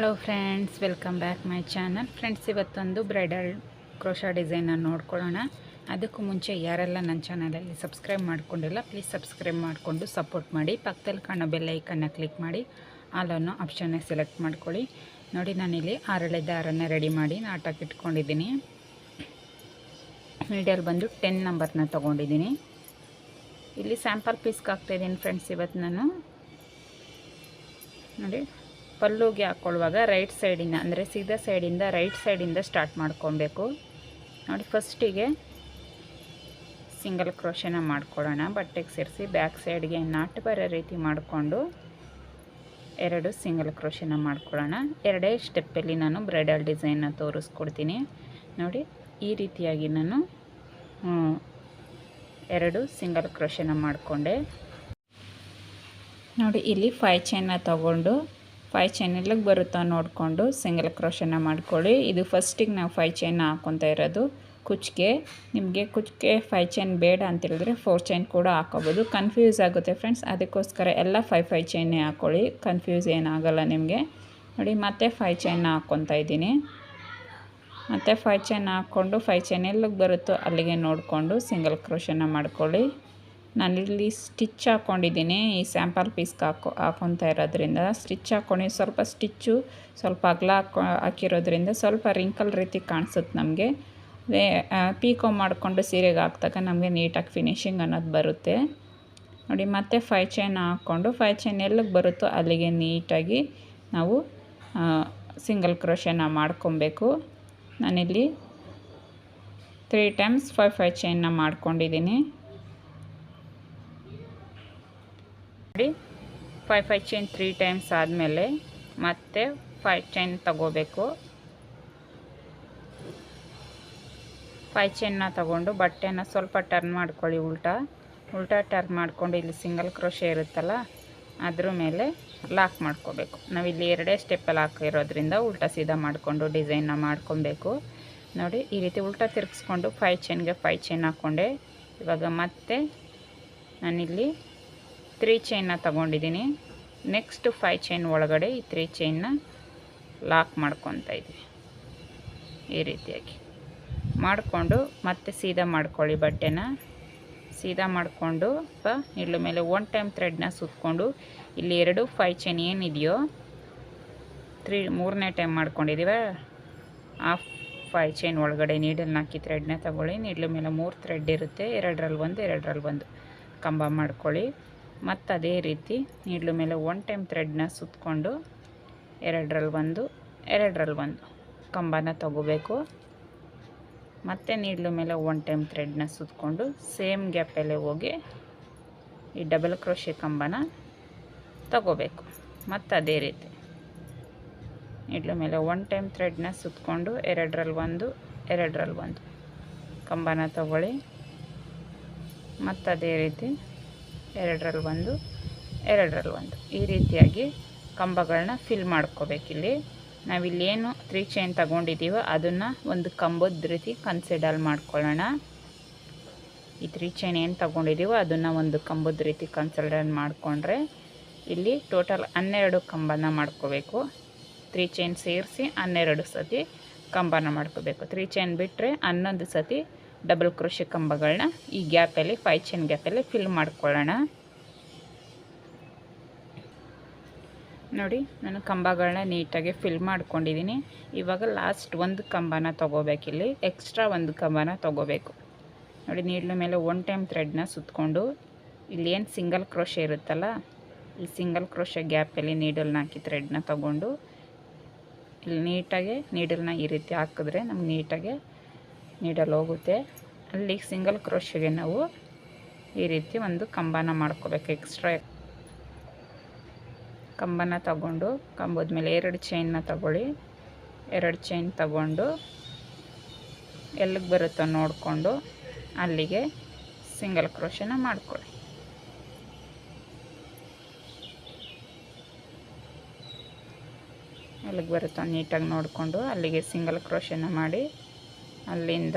Hello friends welcome back my channel friends ಇವತ್ತೊಂದು bridal crochet ಡಿಸೈನನ್ನು ನೋಡ್ಕೊಳ್ಳೋಣ. ಅದಕ್ಕೂ ಮುಂಚೆ ಯಾರೆಲ್ಲ ನನ್ನ ಚಾನಲಲ್ಲಿ ಸಬ್ಸ್ಕ್ರೈಬ್ ಮಾಡಿಕೊಂಡಿಲ್ಲ ಪ್ಲೀಸ್ ಸಬ್ಸ್ಕ್ರೈಬ್ ಮಾಡಿಕೊಂಡು ಸಪೋರ್ಟ್ ಮಾಡಿ. ಪಕ್ಕದಲ್ಲಿ ಕಾಣೋ ಬೆಲ್ಲೈಕನ್ನು ಕ್ಲಿಕ್ ಮಾಡಿ. ಆಲನ್ನು ಆಪ್ಷನ್ನೇ ಸೆಲೆಕ್ಟ್ ಮಾಡ್ಕೊಳ್ಳಿ. ನೋಡಿ, ನಾನಿಲ್ಲಿ ಆರಳೆ ದಾರನ್ನು ರೆಡಿ ಮಾಡಿ ನಾಟಕ್ಕೆ ಇಟ್ಕೊಂಡಿದ್ದೀನಿ. ಮೀಡಿಯಲ್ಲಿ ಬಂದು ಟೆನ್ ನಂಬರ್ನ ತೊಗೊಂಡಿದ್ದೀನಿ. ಇಲ್ಲಿ ಸ್ಯಾಂಪಲ್ ಪೀಸ್ಗೆ ಹಾಕ್ತಾಯಿದ್ದೀನಿ ಫ್ರೆಂಡ್ಸ್ ಇವತ್ತು ನಾನು. ನೋಡಿ ಪಲ್ಲುಗೆ ಹಾಕ್ಕೊಳ್ಳುವಾಗ ರೈಟ್ ಸೈಡಿಂದ ಅಂದರೆ ಸೀದಾ ಸೈಡಿಂದ ರೈಟ್ ಸೈಡಿಂದ ಸ್ಟಾರ್ಟ್ ಮಾಡ್ಕೊಬೇಕು. ನೋಡಿ ಫಸ್ಟಿಗೆ ಸಿಂಗಲ್ ಕ್ರೋಶನ ಮಾಡ್ಕೊಳ್ಳೋಣ ಬಟ್ಟೆಗೆ ಸೇರಿಸಿ ಬ್ಯಾಕ್ ಸೈಡ್ಗೆ ನಾಟ್ ಬರೋ ರೀತಿ ಮಾಡಿಕೊಂಡು ಎರಡು ಸಿಂಗಲ್ ಕ್ರೋಶನ ಮಾಡ್ಕೊಳ್ಳೋಣ ಎರಡೇ ಸ್ಟೆಪ್ಪಲ್ಲಿ ನಾನು ಬ್ರೈಡಲ್ ಡಿಸೈನ್ನ ತೋರಿಸ್ಕೊಡ್ತೀನಿ. ನೋಡಿ, ಈ ರೀತಿಯಾಗಿ ನಾನು ಎರಡು ಸಿಂಗಲ್ ಕ್ರೋಶನ ಮಾಡಿಕೊಂಡೆ. ನೋಡಿ, ಇಲ್ಲಿ ಫೈ ಚೈನ್ನ ತಗೊಂಡು ಫೈ ಚೈನ್ ಎಲ್ಲಿಗೆ ಬರುತ್ತಾ ನೋಡಿಕೊಂಡು ಸಿಂಗಲ್ ಕ್ರೋಶನ ಮಾಡ್ಕೊಳ್ಳಿ. ಇದು ಫಸ್ಟಿಗೆ ನಾವು ಫೈ ಚೈನ್ ಹಾಕ್ಕೊತಾ ಇರೋದು. ಕುಚ್ಗೆ, ನಿಮಗೆ ಕುಚ್ಗೆ ಫೈ ಚೈನ್ ಬೇಡ ಅಂತ ಹೇಳಿದ್ರೆ ಫೋರ್ ಚೈನ್ ಕೂಡ ಹಾಕೋಬೋದು. ಕನ್ಫ್ಯೂಸ್ ಆಗುತ್ತೆ ಫ್ರೆಂಡ್ಸ್ ಅದಕ್ಕೋಸ್ಕರ ಎಲ್ಲ ಫೈ ಫೈ ಚೈನೇ ಹಾಕ್ಕೊಳ್ಳಿ ಕನ್ಫ್ಯೂಸ್ ಏನಾಗಲ್ಲ ನಿಮಗೆ. ನೋಡಿ, ಮತ್ತೆ ಫೈ ಚೈನ್ ಹಾಕ್ಕೊತಾ ಇದ್ದೀನಿ. ಮತ್ತು ಫೈ ಚೈನ್ ಹಾಕ್ಕೊಂಡು ಫೈ ಚೈನ್ ಎಲ್ಲಿಗೆ ಬರುತ್ತೋ ಅಲ್ಲಿಗೆ ನೋಡಿಕೊಂಡು ಸಿಂಗಲ್ ಕ್ರೋಶನ ಮಾಡ್ಕೊಳ್ಳಿ. ನಾನಿಲ್ಲಿ ಸ್ಟಿಚ್ ಹಾಕ್ಕೊಂಡಿದ್ದೀನಿ. ಈ ಸ್ಯಾಂಪಲ್ ಪೀಸ್ಗೆ ಹಾಕೋ ಹಾಕೊತಾ ಇರೋದ್ರಿಂದ ಸ್ಟಿಚ್ ಹಾಕ್ಕೊಂಡು ಸ್ವಲ್ಪ ಸ್ಟಿಚ್ಚು, ಸ್ವಲ್ಪ ಅಗಲ ಹಾಕೊ ಹಾಕಿರೋದ್ರಿಂದ ಸ್ವಲ್ಪ ರಿಂಕಲ್ ರೀತಿ ಕಾಣಿಸುತ್ತೆ ನಮಗೆ. ಅದೇ ಪೀಕೋ ಮಾಡಿಕೊಂಡು ಸೀರೆಗೆ ಹಾಕಿದಾಗ ನಮಗೆ ನೀಟಾಗಿ ಫಿನಿಶಿಂಗ್ ಅನ್ನೋದು ಬರುತ್ತೆ. ನೋಡಿ, ಮತ್ತೆ ಫೈ ಚೈನ್ ಹಾಕ್ಕೊಂಡು ಫೈ ಚೈನ್ ಎಲ್ಲಿಗೆ ಬರುತ್ತೋ ಅಲ್ಲಿಗೆ ನೀಟಾಗಿ ನಾವು ಸಿಂಗಲ್ ಕ್ರೋಶನ ಮಾಡ್ಕೊಬೇಕು. ನಾನಿಲ್ಲಿ ತ್ರೀ ಟೈಮ್ಸ್ ಫೈವ್ ಫೈ ಚೈನ್ನ ಮಾಡ್ಕೊಂಡಿದ್ದೀನಿ. ನೋಡಿ five five chain three times ಆದಮೇಲೆ ಮತ್ತೆ ಫೈ ಚೈನ್ ತಗೋಬೇಕು. ಫೈ ಚೈನ್ನ ತಗೊಂಡು ಬಟ್ಟೆನ ಸ್ವಲ್ಪ ಟರ್ನ್ ಮಾಡ್ಕೊಳ್ಳಿ ಉಲ್ಟಾ. ಉಲ್ಟಾ ಟರ್ನ್ ಮಾಡ್ಕೊಂಡು ಇಲ್ಲಿ ಸಿಂಗಲ್ ಕ್ರೋಶೆ ಇರುತ್ತಲ್ಲ, ಅದ್ರ ಮೇಲೆ ಲಾಕ್ ಮಾಡ್ಕೋಬೇಕು. ನಾವಿಲ್ಲಿ ಎರಡೇ ಸ್ಟೆಪ್ಪಲ್ಲಿ ಹಾಕಿರೋದ್ರಿಂದ ಉಲ್ಟಾ ಸೀದಾ ಮಾಡಿಕೊಂಡು ಡಿಸೈನ್ನ ಮಾಡ್ಕೊಬೇಕು. ನೋಡಿ, ಈ ರೀತಿ ಉಲ್ಟಾ ತಿರ್ಗಿಸ್ಕೊಂಡು ಫೈ ಚೈನ್ಗೆ ಫೈ ಚೈನ್ ಹಾಕ್ಕೊಂಡೆ ಇವಾಗ ಮತ್ತೆ ನಾನಿಲ್ಲಿ ತ್ರೀ ಚೈನ್ನ ತಗೊಂಡಿದ್ದೀನಿ ನೆಕ್ಸ್ಟ್ ಫೈ ಚೈನ್ ಒಳಗಡೆ ಈ ತ್ರೀ ಚೈನ್ನ ಲಾಕ್ ಮಾಡ್ಕೊತಾ ಇದ್ದೀವಿ ಈ ರೀತಿಯಾಗಿ. ಮಾಡಿಕೊಂಡು ಮತ್ತೆ ಸೀದಾ ಮಾಡ್ಕೊಳ್ಳಿ ಬಟ್ಟೆನ. ಸೀದಾ ಮಾಡಿಕೊಂಡು ಇಳ್ಳ ಮೇಲೆ ಒನ್ ಟೈಮ್ ಥ್ರೆಡ್ನ ಸುತ್ತಕೊಂಡು ಇಲ್ಲಿ ಎರಡು ಫೈವ್ ಚೈನ್ ಏನಿದೆಯೋ, ತ್ರೀ, ಮೂರನೇ ಟೈಮ್ ಮಾಡ್ಕೊಂಡಿದ್ದೀವ ಆ ಫೈ ಚೈನ್ ಒಳಗಡೆ ನೀಡಲ್ನ ಹಾಕಿ ಥ್ರೆಡ್ನ ತಗೊಳ್ಳಿ. ನೀಡ್ಲ ಮೇಲೆ ಮೂರು ಥ್ರೆಡ್ ಇರುತ್ತೆ. ಎರಡರಲ್ಲಿ ಒಂದು ಎರಡರಲ್ಲಿ ಒಂದು. ಕಂಬ ಮಾಡ್ಕೊಳ್ಳಿ. ಮತ್ತು ಅದೇ ರೀತಿ ನೀಡ್ಲು ಮೇಲೆ ಒನ್ ಟೈಮ್ ಥ್ರೆಡ್ನ ಸುತ್ತಕೊಂಡು ಎರಡರಲ್ಲಿ ಒಂದು ಎರಡರಲ್ಲಿ ಒಂದು ಕಂಬನ ತಗೋಬೇಕು. ಮತ್ತು ನೀಡ್ಲು ಮೇಲೆ ಒನ್ ಟೈಮ್ ಥ್ರೆಡ್ನ ಸುತ್ತಕೊಂಡು ಸೇಮ್ ಗ್ಯಾಪಲ್ಲೇ ಹೋಗಿ ಈ ಡಬಲ್ ಕ್ರೋಶೆ ಕಂಬನ ತಗೋಬೇಕು. ಮತ್ತು ಅದೇ ರೀತಿ ನೀಡ್ಲು ಮೇಲೆ ಒನ್ ಟೈಮ್ ಥ್ರೆಡ್ನ ಸುತ್ತಕೊಂಡು ಎರಡರಲ್ಲಿ ಒಂದು ಎರಡರಲ್ಲಿ ಒಂದು ಕಂಬನ ತಗೊಳ್ಳಿ. ಮತ್ತು ಅದೇ ರೀತಿ ಎರಡರಲ್ಲಿ ಒಂದು ಎರಡರಲ್ಲಿ ಒಂದು. ಈ ರೀತಿಯಾಗಿ ಕಂಬಗಳನ್ನ ಫಿಲ್ ಮಾಡ್ಕೋಬೇಕಿಲ್ಲಿ ನಾವಿಲ್ಲಿ ಏನು ತ್ರೀ ಚೈನ್ ತಗೊಂಡಿದ್ದೀವೋ ಅದನ್ನು ಒಂದು ಕಂಬದ ರೀತಿ ಕನ್ಸಿಡರ್ ಮಾಡ್ಕೊಳ್ಳೋಣ. ಈ ತ್ರೀ ಚೈನ್ ಏನು ತಗೊಂಡಿದ್ದೀವೋ ಅದನ್ನು ಒಂದು ಕಂಬದ ರೀತಿ ಕನ್ಸಿಡರ್ ಮಾಡಿಕೊಂಡ್ರೆ ಇಲ್ಲಿ ಟೋಟಲ್ ಹನ್ನೆರಡು ಕಂಬನ ಮಾಡ್ಕೋಬೇಕು. ತ್ರೀ ಚೈನ್ ಸೇರಿಸಿ ಹನ್ನೆರಡು ಸತಿ ಕಂಬನ ಮಾಡ್ಕೋಬೇಕು. ತ್ರೀ ಚೈನ್ ಬಿಟ್ಟರೆ ಹನ್ನೊಂದು ಸತಿ ಡಬಲ್ ಕ್ರೋಶೆ ಕಂಬಗಳನ್ನ ಈ ಗ್ಯಾಪಲ್ಲಿ ಫೈ ಚೈನ್ ಗ್ಯಾಪಲ್ಲಿ ಫಿಲ್ ಮಾಡ್ಕೊಳ್ಳೋಣ. ನೋಡಿ, ನಾನು ಕಂಬಗಳನ್ನ ನೀಟಾಗಿ ಫಿಲ್ ಮಾಡ್ಕೊಂಡಿದ್ದೀನಿ. ಇವಾಗ ಲಾಸ್ಟ್ ಒಂದು ಕಂಬನ ತೊಗೋಬೇಕಿಲ್ಲಿ ಎಕ್ಸ್ಟ್ರಾ ಒಂದು ಕಂಬನ ತೊಗೋಬೇಕು. ನೋಡಿ ನೀಡ್ಲ ಮೇಲೆ ಒನ್ ಟೈಮ್ ಥ್ರೆಡ್ನ ಸುತ್ತಕೊಂಡು ಇಲ್ಲಿ ಏನು ಸಿಂಗಲ್ ಕ್ರೋಶೆ ಇರುತ್ತಲ್ಲ, ಈ ಸಿಂಗಲ್ ಕ್ರೋಶೆ ಗ್ಯಾಪಲ್ಲಿ ನೀಡಲ್ನ ಹಾಕಿ ಥ್ರೆಡ್ನ ತೊಗೊಂಡು, ಇಲ್ಲಿ ನೀಟಾಗಿ ನೀಡಲ್ನ ಈ ರೀತಿ ಹಾಕಿದ್ರೆ ನಮ್ಗೆ ನೀಟಾಗಿ ನೀಡಲ್ ಹೋಗುತ್ತೆ. ಅಲ್ಲಿ ಸಿಂಗಲ್ ಕ್ರೋಶಿಗೆ ನಾವು ಈ ರೀತಿ ಒಂದು ಕಂಬನ ಮಾಡ್ಕೋಬೇಕು ಎಕ್ಸ್ಟ್ರಾ ಕಂಬನ ತಗೊಂಡು, ಕಂಬದ ಮೇಲೆ ಎರಡು ಚೈನ್ನ ತಗೊಳ್ಳಿ. ಎರಡು ಚೈನ್ ತಗೊಂಡು, ಎಲ್ಲಿಗೆ ಬರುತ್ತೋ ನೋಡಿಕೊಂಡು ಅಲ್ಲಿಗೆ ಸಿಂಗಲ್ ಕ್ರೋಶನ ಮಾಡ್ಕೊಳ್ಳಿ. ಎಲ್ಲಿಗೆ ಬರುತ್ತೋ ನೀಟಾಗಿ ನೋಡಿಕೊಂಡು ಅಲ್ಲಿಗೆ ಸಿಂಗಲ್ ಕ್ರೋಶನ ಮಾಡಿ. ಅಲ್ಲಿಂದ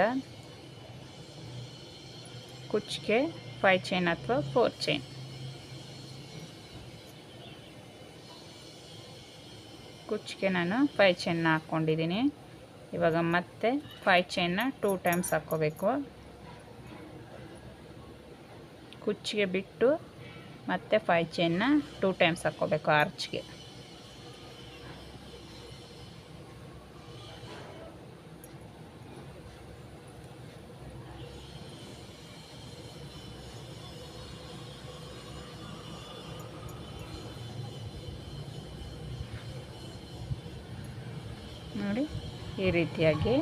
ಕುಚ್ಚಿಗೆ ಫೈ ಚೈನ್ ಅಥವಾ ಫೋರ್ ಚೈನ್ ಕುಚ್ಚಿಗೆ ನಾನು ಫೈ ಚೈನ್ನ ಹಾಕ್ಕೊಂಡಿದ್ದೀನಿ. ಇವಾಗ ಮತ್ತೆ ಫೈ ಚೈನ್ನ ಟೂ ಟೈಮ್ಸ್ ಹಾಕ್ಕೋಬೇಕು. ಕುಚ್ಚಿಗೆ ಬಿಟ್ಟು ಮತ್ತೆ ಫೈ ಚೈನ್ನ ಟೂ ಟೈಮ್ಸ್ ಹಾಕ್ಕೋಬೇಕು ಆರ್ಚ್ಗೆ ಈ ರೀತಿಯಾಗಿ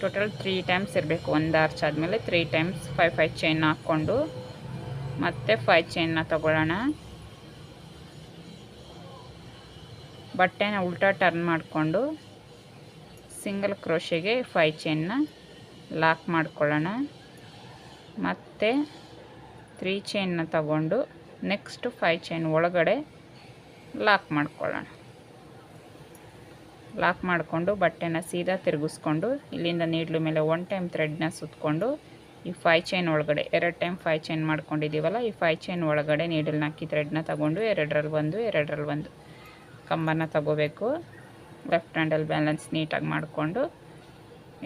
ಟೋಟಲ್ ತ್ರೀ ಟೈಮ್ಸ್ ಇರಬೇಕು. ಒಂದು ಆರ್ಚ್ ಆದಮೇಲೆ three times five five chain ಹಾಕ್ಕೊಂಡು ಮತ್ತೆ ಫೈ ಚೈನ್ನ ತಗೊಳ್ಳೋಣ. ಬಟ್ಟೆನ ಉಲ್ಟಾ ಟರ್ನ್ ಮಾಡಿಕೊಂಡು ಸಿಂಗಲ್ ಕ್ರೋಶೆಗೆ ಫೈ ಚೈನ್ನ ಲಾಕ್ ಮಾಡ್ಕೊಳ್ಳೋಣ. ಮತ್ತು ತ್ರೀ ಚೈನ್ನ ತಗೊಂಡು ನೆಕ್ಸ್ಟ್ ಫೈ ಚೈನ್ ಒಳಗಡೆ ಲಾಕ್ ಮಾಡ್ಕೊಳ್ಳೋಣ. ಲಾಕ್ ಮಾಡಿಕೊಂಡು ಬಟ್ಟೆನ ಸೀದಾ ತಿರುಗಿಸ್ಕೊಂಡು ಇಲ್ಲಿಂದ ನೀಡ್ಲು ಮೇಲೆ ಒನ್ ಟೈಮ್ ಥ್ರೆಡ್ನ ಸುತ್ತಕೊಂಡು ಈ ಫೈ ಚೈನ್ ಒಳಗಡೆ, ಎರಡು ಟೈಮ್ ಫೈ ಚೈನ್ ಮಾಡ್ಕೊಂಡಿದ್ದೀವಲ್ಲ, ಈ ಫೈ ಚೈನ್ ಒಳಗಡೆ ನೀಡಲ್ನ ಹಾಕಿ ಥ್ರೆಡ್ನ ತಗೊಂಡು ಎರಡರಲ್ಲಿ ಒಂದು ಎರಡರಲ್ಲಿ ಒಂದು. ಕಂಬನ ತಗೋಬೇಕು ಲೆಫ್ಟ್ ಹ್ಯಾಂಡಲ್ಲಿ ಬ್ಯಾಲೆನ್ಸ್ ನೀಟಾಗಿ ಮಾಡಿಕೊಂಡು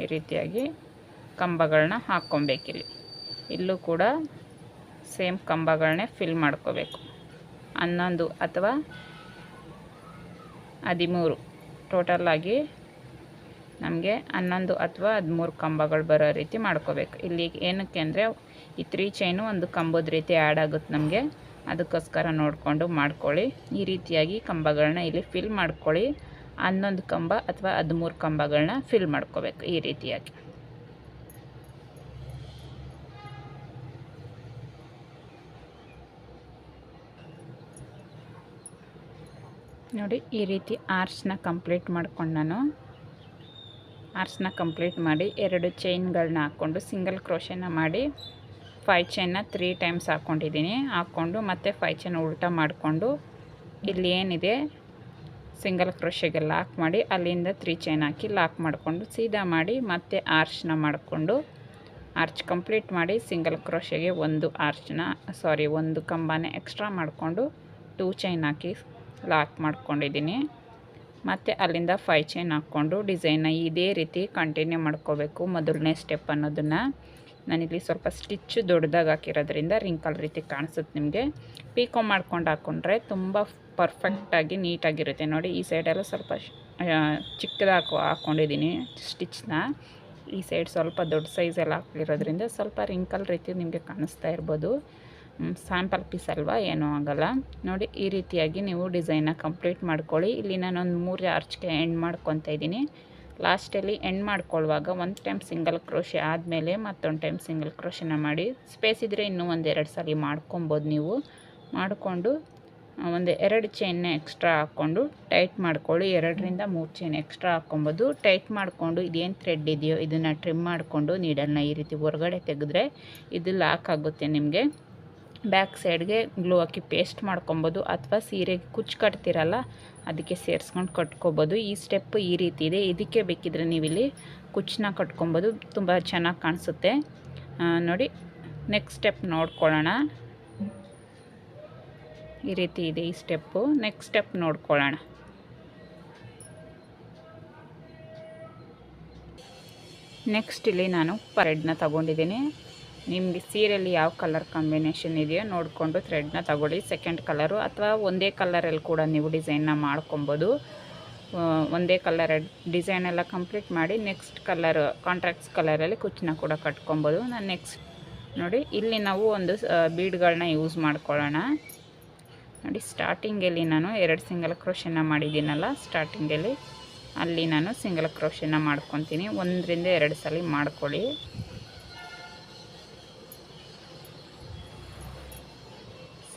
ಈ ರೀತಿಯಾಗಿ ಕಂಬಗಳನ್ನ ಹಾಕ್ಕೊಬೇಕಿಲ್ಲಿ. ಇಲ್ಲೂ ಕೂಡ ಸೇಮ್ ಕಂಬಗಳನ್ನೇ ಫಿಲ್ ಮಾಡ್ಕೋಬೇಕು. ಹನ್ನೊಂದು ಅಥವಾ ಹದಿಮೂರು. ಟೋಟಲಾಗಿ ನಮಗೆ ಹನ್ನೊಂದು ಅಥವಾ ಹದಿಮೂರು ಕಂಬಗಳು ಬರೋ ರೀತಿ ಮಾಡ್ಕೋಬೇಕು. ಇಲ್ಲಿ ಏನಕ್ಕೆ ಅಂದರೆ ಈ ತ್ರೀ ಚೈನು ಒಂದು ಕಂಬದ ರೀತಿ ಆ್ಯಡ್ ಆಗುತ್ತೆ ನಮಗೆ. ಅದಕ್ಕೋಸ್ಕರ ನೋಡಿಕೊಂಡು ಮಾಡ್ಕೊಳ್ಳಿ. ಈ ರೀತಿಯಾಗಿ ಕಂಬಗಳನ್ನ ಇಲ್ಲಿ ಫಿಲ್ ಮಾಡ್ಕೊಳ್ಳಿ. ಹನ್ನೊಂದು ಕಂಬ ಅಥವಾ ಹದಿಮೂರು ಕಂಬಗಳನ್ನ ಫಿಲ್ ಮಾಡ್ಕೋಬೇಕು ಈ ರೀತಿಯಾಗಿ. ನೋಡಿ, ಈ ರೀತಿ ಆರ್ಚ್ನ ಕಂಪ್ಲೀಟ್ ಮಾಡ್ಕೊಂಡು ನಾನು. ಆರ್ಚ್ನ ಕಂಪ್ಲೀಟ್ ಮಾಡಿ ಎರಡು ಚೈನ್ಗಳನ್ನ ಹಾಕ್ಕೊಂಡು ಸಿಂಗಲ್ ಕ್ರೋಶನ ಮಾಡಿ ಫೈವ್ ಚೈನ್ನ ತ್ರೀ ಟೈಮ್ಸ್ ಹಾಕ್ಕೊಂಡಿದ್ದೀನಿ. ಹಾಕ್ಕೊಂಡು ಮತ್ತೆ ಫೈ ಚೈನ್ ಉಲ್ಟ ಮಾಡಿಕೊಂಡು ಇಲ್ಲಿ ಏನಿದೆ, ಸಿಂಗಲ್ ಕ್ರೋಶೆಗೆ ಲಾಕ್ ಮಾಡಿ ಅಲ್ಲಿಂದ ತ್ರೀ ಚೈನ್ ಹಾಕಿ ಲಾಕ್ ಮಾಡಿಕೊಂಡು ಸೀದಾ ಮಾಡಿ ಮತ್ತೆ ಆರ್ಚ್ನ ಮಾಡಿಕೊಂಡು ಆರ್ಚ್ ಕಂಪ್ಲೀಟ್ ಮಾಡಿ ಸಿಂಗಲ್ ಕ್ರೋಶೆಗೆ ಒಂದು ಆರ್ಚ್ನ, ಸಾರಿ, ಒಂದು ಕಂಬಾನೇ ಎಕ್ಸ್ಟ್ರಾ ಮಾಡಿಕೊಂಡು ಟೂ ಚೈನ್ ಹಾಕಿ ಲಾಕ್ ಮಾಡ್ಕೊಂಡಿದ್ದೀನಿ. ಮತ್ತು ಅಲ್ಲಿಂದ ಫೈ ಚೈನ್ ಹಾಕ್ಕೊಂಡು ಡಿಸೈನ್ನ ಇದೇ ರೀತಿ ಕಂಟಿನ್ಯೂ ಮಾಡ್ಕೋಬೇಕು ಮೊದಲನೇ ಸ್ಟೆಪ್ ಅನ್ನೋದನ್ನು. ನಾನಿಲ್ಲಿ ಸ್ವಲ್ಪ ಸ್ಟಿಚ್ ದೊಡ್ಡದಾಗಿ ಹಾಕಿರೋದ್ರಿಂದ ರಿಂಕಲ್ ರೀತಿ ಕಾಣಿಸುತ್ತೆ ನಿಮಗೆ. ಪೀಕೋ ಮಾಡ್ಕೊಂಡು ಹಾಕ್ಕೊಂಡ್ರೆ ತುಂಬ ಪರ್ಫೆಕ್ಟಾಗಿ ನೀಟಾಗಿರುತ್ತೆ. ನೋಡಿ ಈ ಸೈಡೆಲ್ಲ ಸ್ವಲ್ಪ ಚಿಕ್ಕದಾಗಿ ಹಾಕ್ಕೊಂಡಿದ್ದೀನಿ ಸ್ಟಿಚ್ನ ಈ ಸೈಡ್ ಸ್ವಲ್ಪ ದೊಡ್ಡ ಸೈಜೆಲ್ಲ ಹಾಕಿರೋದ್ರಿಂದ ಸ್ವಲ್ಪ ರಿಂಕಲ್ ರೀತಿ ನಿಮಗೆ ಕಾಣಿಸ್ತಾ ಇರ್ಬೋದು. ಸ್ಯಾಂಪಲ್ ಪೀಸ್ ಅಲ್ವಾ? ಏನೂ ಆಗೋಲ್ಲ. ನೋಡಿ, ಈ ರೀತಿಯಾಗಿ ನೀವು ಡಿಸೈನ್ನ ಕಂಪ್ಲೀಟ್ ಮಾಡ್ಕೊಳ್ಳಿ. ಇಲ್ಲಿ ನಾನೊಂದು ಮೂರು ಆರ್ಚ್ಗೆ ಎಂಡ್ ಮಾಡ್ಕೊತಾ ಇದ್ದೀನಿ. ಲಾಸ್ಟಲ್ಲಿ ಎಂಡ್ ಮಾಡ್ಕೊಳ್ಳುವಾಗ ಒಂದು ಟೈಮ್ ಸಿಂಗಲ್ ಕ್ರೋಶೆ ಆದಮೇಲೆ ಮತ್ತೊಂದು ಟೈಮ್ ಸಿಂಗಲ್ ಕ್ರೋಶೆನ ಮಾಡಿ ಸ್ಪೇಸ್ ಇದ್ದರೆ ಇನ್ನೂ ಒಂದು ಎರಡು ಸಲ ಮಾಡ್ಕೊಬೋದು ನೀವು. ಮಾಡಿಕೊಂಡು ಒಂದು ಎರಡು ಚೈನ್ನ ಎಕ್ಸ್ಟ್ರಾ ಹಾಕ್ಕೊಂಡು ಟೈಟ್ ಮಾಡ್ಕೊಳ್ಳಿ. ಎರಡರಿಂದ ಮೂರು ಚೈನ್ ಎಕ್ಸ್ಟ್ರಾ ಹಾಕ್ಕೊಬೋದು. ಟೈಟ್ ಮಾಡಿಕೊಂಡು, ಇದೇನು ಥ್ರೆಡ್ ಇದೆಯೋ, ಇದನ್ನು ಟ್ರಿಮ್ ಮಾಡಿಕೊಂಡು ನೀಡಲ್ನ ಈ ರೀತಿ ಹೊರಗಡೆ ತೆಗೆದ್ರೆ ಇದು ಲಾಕ್ ಆಗುತ್ತೆ ನಿಮಗೆ. ಬ್ಯಾಕ್ ಸೈಡ್ಗೆ ಗ್ಲೂ ಹಾಕಿ ಪೇಸ್ಟ್ ಮಾಡ್ಕೊಬೋದು ಅಥವಾ ಸೀರೆಗೆ ಕುಚ್ಚು ಕಟ್ತಿರಲ್ಲ, ಅದಕ್ಕೆ ಸೇರಿಸ್ಕೊಂಡು ಕಟ್ಕೊಬೋದು. ಈ ಸ್ಟೆಪ್ ಈ ರೀತಿ ಇದೆ. ಇದಕ್ಕೆ ಬೇಕಿದ್ರೆ ನೀವಿಲ್ಲಿ ಕುಚ್ಚನ್ನ ಕಟ್ಕೊಬೋದು. ತುಂಬ ಚೆನ್ನಾಗಿ ಕಾಣಿಸುತ್ತೆ. ನೋಡಿ ನೆಕ್ಸ್ಟ್ ಸ್ಟೆಪ್ ನೋಡ್ಕೊಳ್ಳೋಣ. ಈ ರೀತಿ ಇದೆ ಈ ಸ್ಟೆಪ್ಪು ನೆಕ್ಸ್ಟ್ ಸ್ಟೆಪ್ ನೋಡ್ಕೊಳ್ಳೋಣ. ನೆಕ್ಸ್ಟ್ ಇಲ್ಲಿ ನಾನು ಪರೆಡ್ನ ತಗೊಂಡಿದ್ದೀನಿ. ನಿಮಗೆ ಸೀರೆಯಲ್ಲಿ ಯಾವ ಕಲರ್ ಕಾಂಬಿನೇಷನ್ ಇದೆಯೋ ನೋಡಿಕೊಂಡು ಥ್ರೆಡ್ನ ತಗೊಳ್ಳಿ. ಸೆಕೆಂಡ್ ಕಲರು ಅಥವಾ ಒಂದೇ ಕಲರಲ್ಲಿ ಕೂಡ ನೀವು ಡಿಸೈನ್ನ ಮಾಡ್ಕೊಬೋದು. ಒಂದೇ ಕಲರ್ ಡಿಸೈನ್ ಎಲ್ಲ ಕಂಪ್ಲೀಟ್ ಮಾಡಿ ನೆಕ್ಸ್ಟ್ ಕಲರ್ ಕಾಂಟ್ರಾಕ್ಟ್ಸ್ ಕಲರಲ್ಲಿ ಕುಚ್ಚನ್ನ ಕೂಡ ಕಟ್ಕೊಬೋದು. ನಾನು ನೆಕ್ಸ್ಟ್ ನೋಡಿ, ಇಲ್ಲಿ ನಾವು ಒಂದು ಬೀಡ್ಗಳನ್ನ ಯೂಸ್ ಮಾಡ್ಕೊಳ್ಳೋಣ. ನೋಡಿ ಸ್ಟಾರ್ಟಿಂಗಲ್ಲಿ ನಾನು ಎರಡು ಸಿಂಗಲ್ ಕ್ರೋಶನ್ನ ಮಾಡಿದ್ದೀನಲ್ಲ ಸ್ಟಾರ್ಟಿಂಗಲ್ಲಿ ಅಲ್ಲಿ. ನಾನು ಸಿಂಗಲ್ ಕ್ರೋಶನ್ನ ಮಾಡ್ಕೊತೀನಿ. ಒಂದರಿಂದ ಎರಡು ಸಲ ಮಾಡ್ಕೊಳ್ಳಿ.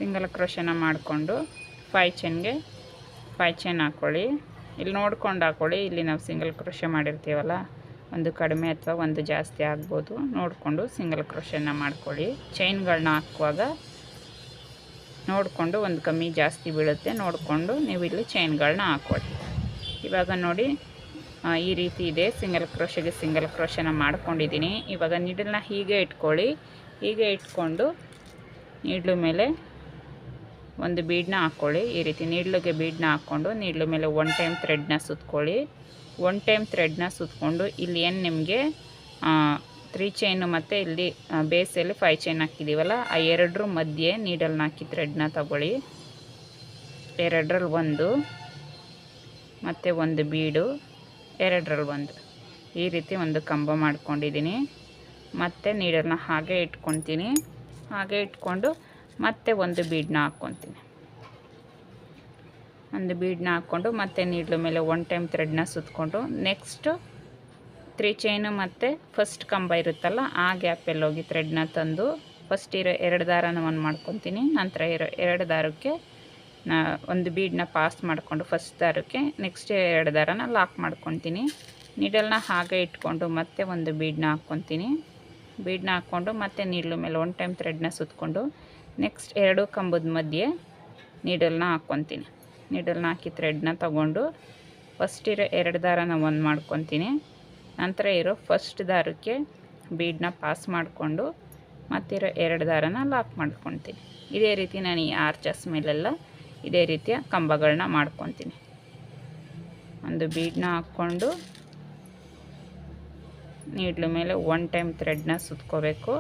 ಸಿಂಗಲ್ ಕ್ರೋಶನ ಮಾಡಿಕೊಂಡು ಫೈ ಚೈನ್ಗೆ ಫೈ ಚೈನ್ ಹಾಕ್ಕೊಳ್ಳಿ ಇಲ್ಲಿ ನೋಡ್ಕೊಂಡು ಹಾಕ್ಕೊಳ್ಳಿ ಇಲ್ಲಿ ನಾವು ಸಿಂಗಲ್ ಕ್ರೋಶ ಮಾಡಿರ್ತೀವಲ್ಲ, ಒಂದು ಕಡಿಮೆ ಅಥವಾ ಒಂದು ಜಾಸ್ತಿ ಆಗ್ಬೋದು. ನೋಡಿಕೊಂಡು ಸಿಂಗಲ್ ಕ್ರೋಶನ ಮಾಡ್ಕೊಳ್ಳಿ. ಚೈನ್ಗಳನ್ನ ಹಾಕುವಾಗ ನೋಡಿಕೊಂಡು ಒಂದು ಕಮ್ಮಿ ಜಾಸ್ತಿ ಬೀಳುತ್ತೆ. ನೋಡಿಕೊಂಡು ನೀವು ಇಲ್ಲಿ ಚೈನ್ಗಳನ್ನ ಹಾಕ್ಕೊಳ್ಳಿ ಇವಾಗ ನೋಡಿ ಈ ರೀತಿ ಇದೆ. ಸಿಂಗಲ್ ಕ್ರೋಶಗೆ ಸಿಂಗಲ್ ಕ್ರೋಶನ ಮಾಡ್ಕೊಂಡಿದ್ದೀನಿ. ಇವಾಗ ನೀಡಲನ್ನ ಹೀಗೆ ಇಟ್ಕೊಳ್ಳಿ. ಹೀಗೆ ಇಟ್ಕೊಂಡು ನೀಡ್ಲು ಮೇಲೆ ಒಂದು ಬೀಡನ್ನ ಹಾಕ್ಕೊಳ್ಳಿ. ಈ ರೀತಿ ನೀಡ್ಲಿಗೆ ಬೀಡನ್ನ ಹಾಕ್ಕೊಂಡು ನೀಡ್ಲು ಮೇಲೆ ಒನ್ ಟೈಮ್ ಥ್ರೆಡ್ನ ಸುತ್ಕೊಳ್ಳಿ. ಒನ್ ಟೈಮ್ ಥ್ರೆಡ್ನ ಸುತ್ಕೊಂಡು ಇಲ್ಲಿ ಏನು ನಿಮಗೆ ತ್ರೀ ಚೈನು ಮತ್ತು ಇಲ್ಲಿ ಬೇಸಲ್ಲಿ ಫೈವ್ ಚೈನ್ ಹಾಕಿದ್ದೀವಲ್ಲ ಆ ಎರಡರ ಮಧ್ಯೆ ನೀಡಲ್ನ ಹಾಕಿ ಥ್ರೆಡ್ನ ತಗೊಳ್ಳಿ. ಎರಡರಲ್ಲಿ ಒಂದು, ಮತ್ತು ಒಂದು ಬೀಡು ಎರಡರಲ್ಲಿ ಒಂದು. ಈ ರೀತಿ ಒಂದು ಕಂಬ ಮಾಡ್ಕೊಂಡಿದ್ದೀನಿ. ಮತ್ತು ನೀಡಲ್ನ ಹಾಗೆ ಇಟ್ಕೊತೀನಿ. ಹಾಗೆ ಇಟ್ಕೊಂಡು ಮತ್ತೆ ಒಂದು ಬೀಡನ್ನ ಹಾಕ್ಕೊತೀನಿ. ಒಂದು ಬೀಡನ್ನ ಹಾಕ್ಕೊಂಡು ಮತ್ತೆ ನೀಡ್ಲ ಮೇಲೆ ಒನ್ ಟೈಮ್ ಥ್ರೆಡ್ನ ಸುತ್ತಕೊಂಡು ನೆಕ್ಸ್ಟು ತ್ರೀ ಚೈನು ಮತ್ತು ಫಸ್ಟ್ ಕಂಬ ಇರುತ್ತಲ್ಲ, ಆ ಗ್ಯಾಪಲ್ಲಿ ಹೋಗಿ ಥ್ರೆಡ್ನ ತಂದು ಫಸ್ಟ್ ಇರೋ ಎರಡು ದಾರನ ಒಂದು ಮಾಡ್ಕೊತೀನಿ. ನಂತರ ಇರೋ ಎರಡು ದಾರಕ್ಕೆ ಒಂದು ಬೀಡನ್ನ ಪಾಸ್ ಮಾಡಿಕೊಂಡು ಫಸ್ಟ್ ದಾರಕ್ಕೆ ನೆಕ್ಸ್ಟ್ ಎರಡು ದಾರನ ಲಾಕ್ ಮಾಡ್ಕೊತೀನಿ. ನೀಡಲ್ನ ಹಾಗೆ ಇಟ್ಕೊಂಡು ಮತ್ತೆ ಒಂದು ಬೀಡನ್ನ ಹಾಕ್ಕೊತೀನಿ. ಬೀಡನ್ನ ಹಾಕ್ಕೊಂಡು ಮತ್ತೆ ನೀಡ್ಲು ಮೇಲೆ ಒನ್ ಟೈಮ್ ಥ್ರೆಡ್ನ ಸುತ್ತಕೊಂಡು ನೆಕ್ಸ್ಟ್ ಎರಡು ಕಂಬದ ಮಧ್ಯೆ ನೀಡಲ್ನ ಹಾಕ್ಕೊತೀನಿ. ನೀಡಲ್ನ ಹಾಕಿ ಥ್ರೆಡ್ನ ತಗೊಂಡು ಫಸ್ಟ್ ಇರೋ ಎರಡು ದಾರನ ಒಂದು ಮಾಡ್ಕೊತೀನಿ. ನಂತರ ಇರೋ ಫಸ್ಟ್ ದಾರಕ್ಕೆ ಬೀಡನ್ನ ಪಾಸ್ ಮಾಡಿಕೊಂಡು ಮತ್ತಿರೋ ಎರಡು ದಾರನ ಲಾಕ್ ಮಾಡ್ಕೊತೀನಿ. ಇದೇ ರೀತಿ ನಾನು ಈ ಆರ್ಚಸ್ ಮೇಲೆಲ್ಲ ಇದೇ ರೀತಿಯ ಕಂಬಗಳನ್ನ ಮಾಡ್ಕೊತೀನಿ. ಒಂದು ಬೀಡನ್ನ ಹಾಕ್ಕೊಂಡು ನೀಡ್ಲ ಮೇಲೆ ಒನ್ ಟೈಮ್ ಥ್ರೆಡ್ನ ಸುತ್ಕೋಬೇಕು.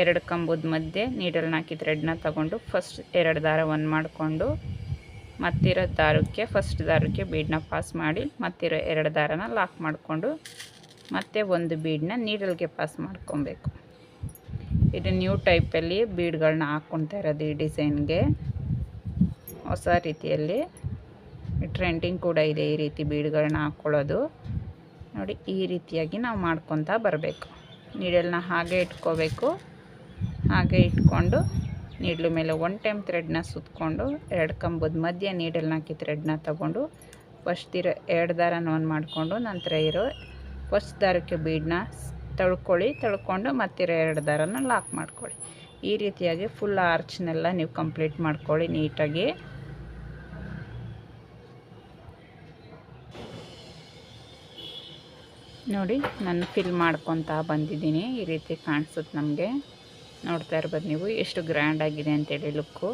ಎರಡು ಕಂಬದ ಮಧ್ಯೆ ನೀಡಲ್ನ ಹಾಕಿ ಥ್ರೆಡ್ನ ತಗೊಂಡು ಫಸ್ಟ್ ಎರಡು ದಾರ ಒನ್ ಮಾಡಿಕೊಂಡು ಮತ್ತಿರೋ ದಾರಕ್ಕೆ ಫಸ್ಟ್ ದಾರಕ್ಕೆ ಬೀಡನ್ನ ಪಾಸ್ ಮಾಡಿ, ಮತ್ತಿರೋ ಎರಡು ದಾರನ ಲಾಕ್ ಮಾಡಿಕೊಂಡು ಮತ್ತೆ ಒಂದು ಬೀಡನ್ನ ನೀಡಲ್ಗೆ ಪಾಸ್ ಮಾಡ್ಕೊಬೇಕು. ಇದು ನ್ಯೂ ಟೈಪಲ್ಲಿ ಬೀಡ್ಗಳನ್ನ ಹಾಕ್ಕೊತಾ ಇರೋದು ಈ ಡಿಸೈನ್ಗೆ ಹೊಸ ರೀತಿಯಲ್ಲಿ ಟ್ರೆಂಡಿಂಗ್ ಕೂಡ ಇದೆ ಈ ರೀತಿ ಬೀಡ್ಗಳನ್ನ ಹಾಕ್ಕೊಳ್ಳೋದು. ನೋಡಿ ಈ ರೀತಿಯಾಗಿ ನಾವು ಮಾಡ್ಕೊತಾ ಬರಬೇಕು. ನೀಡಲ್ನ ಹಾಗೆ ಇಟ್ಕೋಬೇಕು. ಹಾಗೆ ಇಟ್ಕೊಂಡು ನೀಡ್ಲು ಮೇಲೆ ಒನ್ ಟೈಮ್ ಥ್ರೆಡ್ನ ಸುತ್ತಕೊಂಡು ಎರಡು ಕಂಬದ ಮಧ್ಯೆ ನೀಡಲ್ನ ಹಾಕಿ ಥ್ರೆಡ್ನ ತಗೊಂಡು ಫಸ್ಟ್ ಇರೋ ಎರಡು ದಾರನ ಒಂದು ಮಾಡಿಕೊಂಡು ನಂತರ ಇರೋ ಫಸ್ಟ್ ದಾರಕ್ಕೆ ಬೀಡನ್ನ ತಳ್ಕೊಳ್ಳಿ, ತಳ್ಕೊಂಡು ಮತ್ತಿರೋ ಎರಡು ದಾರನ ಲಾಕ್ ಮಾಡ್ಕೊಳ್ಳಿ. ಈ ರೀತಿಯಾಗಿ ಫುಲ್ ಆರ್ಚ್ನೆಲ್ಲ ನೀವು ಕಂಪ್ಲೀಟ್ ಮಾಡ್ಕೊಳ್ಳಿ ನೀಟಾಗಿ. ನೋಡಿ, ನಾನು ಫಿಲ್ ಮಾಡ್ಕೊತಾ ಬಂದಿದ್ದೀನಿ. ಈ ರೀತಿ ಕಾಣಿಸುತ್ತೆ ನಮಗೆ. ನೋಡ್ತಾ ಇರ್ಬೋದು ನೀವು, ಎಷ್ಟು ಗ್ರ್ಯಾಂಡ್ ಆಗಿದೆ ಅಂತೇಳಿ ಲುಕ್ಕು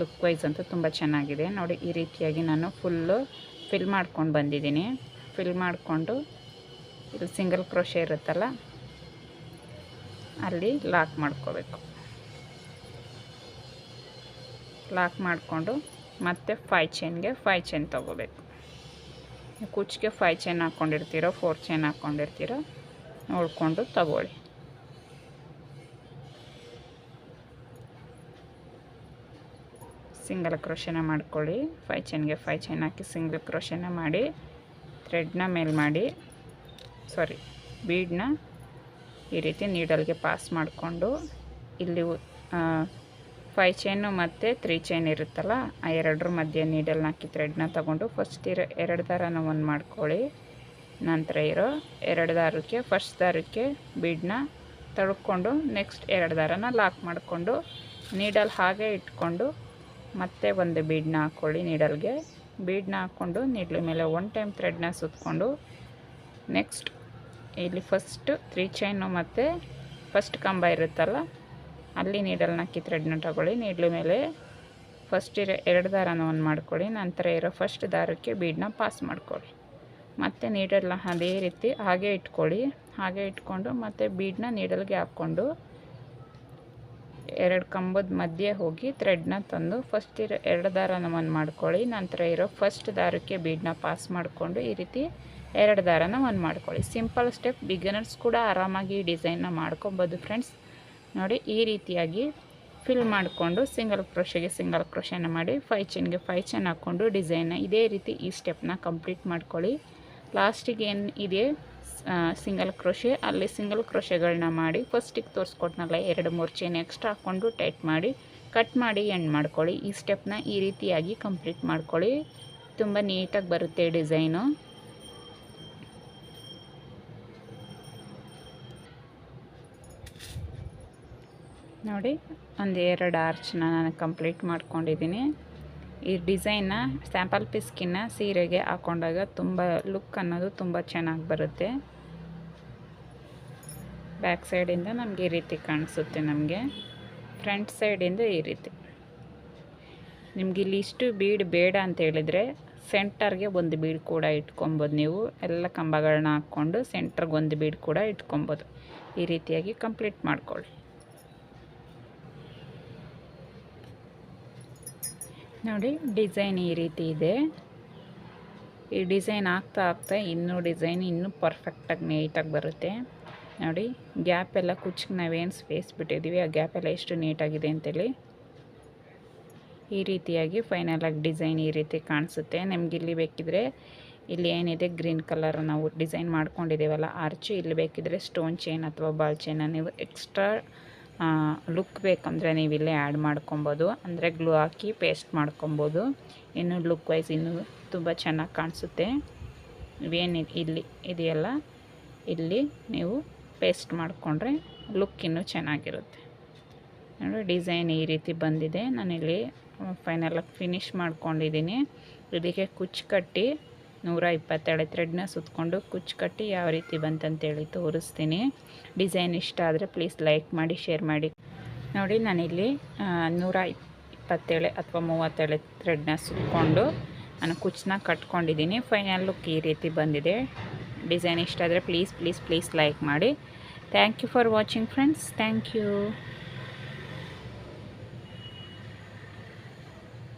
ಲುಕ್ ವೈಸ್ ಅಂತೂ ತುಂಬ ಚೆನ್ನಾಗಿದೆ. ನೋಡಿ, ಈ ರೀತಿಯಾಗಿ ನಾನು ಫುಲ್ಲು ಫಿಲ್ ಮಾಡ್ಕೊಂಡು ಬಂದಿದ್ದೀನಿ. ಫಿಲ್ ಮಾಡಿಕೊಂಡು, ಇಲ್ಲಿ ಸಿಂಗಲ್ ಕ್ರೋಶೆ ಇರುತ್ತಲ್ಲ, ಅಲ್ಲಿ ಲಾಕ್ ಮಾಡ್ಕೋಬೇಕು. ಲಾಕ್ ಮಾಡಿಕೊಂಡು ಮತ್ತೆ ಫೈ ಚೈನ್ಗೆ ಫೈ ಚೈನ್ ತೊಗೋಬೇಕು. ಕುಚ್ಚಿಗೆ ಫೈ ಚೈನ್ ಹಾಕ್ಕೊಂಡಿರ್ತೀರೋ ಫೋರ್ ಚೈನ್ ಹಾಕ್ಕೊಂಡಿರ್ತೀರೋ ನೋಡಿಕೊಂಡು ತಗೊಳ್ಳಿ. ಸಿಂಗಲ್ ಕ್ರೋಶನ ಮಾಡ್ಕೊಳ್ಳಿ. ಫೈ ಚೈನ್ಗೆ ಫೈ ಚೈನ್ ಹಾಕಿ ಸಿಂಗಲ್ ಕ್ರೋಶನ ಮಾಡಿ ಥ್ರೆಡ್ನ ಮೇಲ್ ಮಾಡಿ ಸಾರಿ ಬೀಡನ್ನ ಈ ರೀತಿ ನೀಡಲ್ಗೆ ಪಾಸ್ ಮಾಡಿಕೊಂಡು, ಇಲ್ಲಿ ಫೈ ಚೈನು ಮತ್ತು ತ್ರೀ ಚೈನ್ ಇರುತ್ತಲ್ಲ, ಆ ಎರಡರ ಮಧ್ಯೆ ನೀಡಲ್ನ ಹಾಕಿ ಥ್ರೆಡ್ನ ತಗೊಂಡು ಫಸ್ಟ್ ಇರೋ ಎರಡು ದಾರನ ಒಂದು ಮಾಡ್ಕೊಳ್ಳಿ. ನಂತರ ಇರೋ ಎರಡು ದಾರಕ್ಕೆ ಫಸ್ಟ್ ದಾರಕ್ಕೆ ಬೀಡನ್ನ ತಳ್ಕೊಂಡು ನೆಕ್ಸ್ಟ್ ಎರಡು ದಾರನ ಲಾಕ್ ಮಾಡಿಕೊಂಡು ನೀಡಲ್ ಹಾಗೆ ಇಟ್ಕೊಂಡು ಮತ್ತೆ ಒಂದು ಬೀಡನ್ನ ಹಾಕ್ಕೊಳ್ಳಿ ನೀಡಲ್ಗೆ ಬೀಡನ್ನ ಹಾಕ್ಕೊಂಡು ನೀಡ್ಲ ಮೇಲೆ ಒನ್ ಟೈಮ್ ಥ್ರೆಡ್ನ ಸುತ್ತಕೊಂಡು ನೆಕ್ಸ್ಟ್ ಇಲ್ಲಿ ಫಸ್ಟ್ ತ್ರೀ ಚೈನು ಮತ್ತು ಫಸ್ಟ್ ಕಂಬ ಇರುತ್ತಲ್ಲ ಅಲ್ಲಿ ನೀಡಲ್ನ ಹಾಕಿ ಥ್ರೆಡ್ನ ತಗೊಳ್ಳಿ. ನೀಡ್ಲ ಮೇಲೆ ಫಸ್ಟ್ ಇರೋ ಎರಡು ದಾರನ ಒಂದು ಮಾಡ್ಕೊಳ್ಳಿ. ನಂತರ ಇರೋ ಫಸ್ಟ್ ದಾರಕ್ಕೆ ಬೀಡನ್ನ ಪಾಸ್ ಮಾಡ್ಕೊಳ್ಳಿ. ಮತ್ತು ನೀಡಲ್ನ ಅದೇ ರೀತಿ ಹಾಗೆ ಇಟ್ಕೊಳ್ಳಿ. ಹಾಗೆ ಇಟ್ಕೊಂಡು ಮತ್ತು ಬೀಡನ್ನ ನೀಡಲ್ಗೆ ಹಾಕ್ಕೊಂಡು ಎರಡು ಕಂಬದ ಮಧ್ಯೆ ಹೋಗಿ ಥ್ರೆಡ್ನ ತಂದು ಫಸ್ಟ್ ಇರೋ ಎರಡು ದಾರನ ಒಂದು ಮಾಡ್ಕೊಳ್ಳಿ. ನಂತರ ಇರೋ ಫಸ್ಟ್ ದಾರಕ್ಕೆ ಬೀಡನ್ನ ಪಾಸ್ ಮಾಡಿಕೊಂಡು ಈ ರೀತಿ ಎರಡು ದಾರನ ಒಂದು ಮಾಡ್ಕೊಳ್ಳಿ. ಸಿಂಪಲ್ ಸ್ಟೆಪ್ ಬಿಗಿನರ್ಸ್ ಕೂಡ ಆರಾಮಾಗಿ ಈ ಡಿಸೈನ್ನ ಮಾಡ್ಕೊಬೋದು ಫ್ರೆಂಡ್ಸ್ ನೋಡಿ, ಈ ರೀತಿಯಾಗಿ ಫಿಲ್ ಮಾಡಿಕೊಂಡು ಸಿಂಗಲ್ ಕ್ರೋಶೆಗೆ ಸಿಂಗಲ್ ಕ್ರೋಶೆನ ಮಾಡಿ ಫೈ ಚೈನ್ಗೆ ಫೈ ಚೈನ್ ಹಾಕ್ಕೊಂಡು ಡಿಸೈನ್ನ ಇದೇ ರೀತಿ ಈ ಸ್ಟೆಪ್ನ ಕಂಪ್ಲೀಟ್ ಮಾಡ್ಕೊಳ್ಳಿ. ಲಾಸ್ಟಿಗೆ ಏನು ಇದೆ? ಸಿಂಗಲ್ ಕ್ರೋಶೆ ಅಲ್ಲಿ ಸಿಂಗಲ್ ಕ್ರೋಶೆಗಳನ್ನ ಮಾಡಿ ಫಸ್ಟಿಗೆ ತೋರಿಸ್ಕೊಟ್ನಲ್ಲ, ಎರಡು, ಮೂರು ಚೈನ್ ಎಕ್ಸ್ಟ್ರಾ ಹಾಕ್ಕೊಂಡು ಟೈಟ್ ಮಾಡಿ ಕಟ್ ಮಾಡಿ ಎಂಡ್ ಮಾಡ್ಕೊಳ್ಳಿ. ಈ ಸ್ಟೆಪ್ನ ಈ ರೀತಿಯಾಗಿ ಕಂಪ್ಲೀಟ್ ಮಾಡ್ಕೊಳ್ಳಿ. ತುಂಬ ನೀಟಾಗಿ ಬರುತ್ತೆ ಡಿಸೈನು ನೋಡಿ, ಒಂದು ಎರಡು ಆರ್ಚನ್ನ ನಾನು ಕಂಪ್ಲೀಟ್ ಮಾಡ್ಕೊಂಡಿದ್ದೀನಿ. ಈ ಡಿಸೈನ್ನ ಸ್ಯಾಂಪಲ್ ಪಿಸ್ಕಿನ ಸೀರೆಗೆ ಹಾಕೊಂಡಾಗ ತುಂಬ ಲುಕ್ ಅನ್ನೋದು ತುಂಬ ಚೆನ್ನಾಗಿ ಬರುತ್ತೆ. ಬ್ಯಾಕ್ ಸೈಡಿಂದ ನಮಗೆ ಈ ರೀತಿ ಕಾಣಿಸುತ್ತೆ ನಮಗೆ. ಫ್ರಂಟ್ ಸೈಡಿಂದ ಈ ರೀತಿ. ನಿಮ್ಗೆ ಇಲ್ಲಿ ಇಷ್ಟು ಬೀಡ್ ಬೇಡ ಅಂತ ಹೇಳಿದರೆ ಸೆಂಟರ್ಗೆ ಒಂದು ಬೀಡ್ ಕೂಡ ಇಟ್ಕೊಬೋದು ನೀವು. ಎಲ್ಲ ಕಂಬಗಳನ್ನ ಹಾಕ್ಕೊಂಡು ಸೆಂಟ್ರಿಗೆ ಒಂದು ಬೀಡ್ ಕೂಡ ಇಟ್ಕೊಬೋದು. ಈ ರೀತಿಯಾಗಿ ಕಂಪ್ಲೀಟ್ ಮಾಡ್ಕೊಳ್ಳಿ. ನೋಡಿ, ಡಿಸೈನ್ ಈ ರೀತಿ ಇದೆ. ಈ ಡಿಸೈನ್ ಆಗ್ತಾ ಆಗ್ತಾ ಇನ್ನೂ ಡಿಸೈನ್ ಇನ್ನೂ ಪರ್ಫೆಕ್ಟಾಗಿ ನೀಟಾಗಿ ಬರುತ್ತೆ. ನೋಡಿ ಗ್ಯಾಪ್ ಎಲ್ಲ ಕುಚ್ಚಿಗೆ ನಾವೇನು ಸ್ಪೇಸ್ ಬಿಟ್ಟಿದ್ದೀವಿ ಆ ಗ್ಯಾಪ್ ಎಲ್ಲ ಎಷ್ಟು ನೀಟಾಗಿದೆ ಅಂತೇಳಿ. ಈ ರೀತಿಯಾಗಿ ಫೈನಲಾಗಿ ಡಿಸೈನ್ ಈ ರೀತಿ ಕಾಣಿಸುತ್ತೆ. ನಿಮ್ಗೆ ಇಲ್ಲಿ ಬೇಕಿದ್ರೆ ಇಲ್ಲಿ ಏನಿದೆ, ಗ್ರೀನ್ ಕಲರ್ ನಾವು ಡಿಸೈನ್ ಮಾಡ್ಕೊಂಡಿದ್ದೀವಲ್ಲ ಆರ್ಚು ಇಲ್ಲಿ ಬೇಕಿದ್ರೆ ಸ್ಟೋನ್ ಚೈನ್ ಅಥವಾ ಬಾಲ್ ಚೈನ ನೀವು ಎಕ್ಸ್ಟ್ರಾ ಲುಕ್ ಬೇಕಂದರೆ ನೀವು ಇಲ್ಲೇ ಆ್ಯಡ್ ಮಾಡ್ಕೊಬೋದು. ಅಂದರೆ ಗ್ಲೂ ಹಾಕಿ ಪೇಸ್ಟ್ ಮಾಡ್ಕೊಬೋದು. ಇನ್ನು ಲುಕ್ ವೈಸ್ ಇನ್ನೂ ತುಂಬ ಚೆನ್ನಾಗಿ ಕಾಣಿಸುತ್ತೆ. ಇವೇನು ಇಲ್ಲಿ ಇದೆಯಲ್ಲ, ಇಲ್ಲಿ ನೀವು ಪೇಸ್ಟ್ ಮಾಡಿಕೊಂಡ್ರೆ ಲುಕ್ ಇನ್ನೂ ಚೆನ್ನಾಗಿರುತ್ತೆ. ನೋಡಿ ಡಿಸೈನ್ ಈ ರೀತಿ ಬಂದಿದೆ. ನಾನಿಲ್ಲಿ ಫೈನಲಾಗಿ ಫಿನಿಷ್ ಮಾಡ್ಕೊಂಡಿದ್ದೀನಿ. ಇದಕ್ಕೆ ಕುಚ್ಚು ಕಟ್ಟಿ ನೂರ ಇಪ್ಪತ್ತೆರಡು ಥ್ರೆಡ್ನ ಸುತ್ತಕೊಂಡು ಕುಚ್ಚು ಕಟ್ಟಿ ಯಾವ ರೀತಿ ಬಂತಂತೇಳಿ ತೋರಿಸ್ತೀನಿ. ಡಿಸೈನ್ ಇಷ್ಟ ಆದರೆ ಪ್ಲೀಸ್ ಲೈಕ್ ಮಾಡಿ, ಶೇರ್ ಮಾಡಿ. ನೋಡಿ, ನಾನಿಲ್ಲಿ ನೂರ ಇಪ್ಪತ್ತೇಳು ಅಥವಾ ಮೂವತ್ತೇಳು ಥ್ರೆಡ್ನ ಸುತ್ತಕೊಂಡು ನಾನು ಕುಚ್ಚನ್ನ ಕಟ್ಕೊಂಡಿದ್ದೀನಿ. ಫೈನಲ್ ಲುಕ್ ಈ ರೀತಿ ಬಂದಿದೆ. ಡಿಸೈನ್ ಇಷ್ಟ ಆದರೆ ಪ್ಲೀಸ್ ಪ್ಲೀಸ್ ಪ್ಲೀಸ್ ಲೈಕ್ ಮಾಡಿ. Thank you for watching friends. Thank you.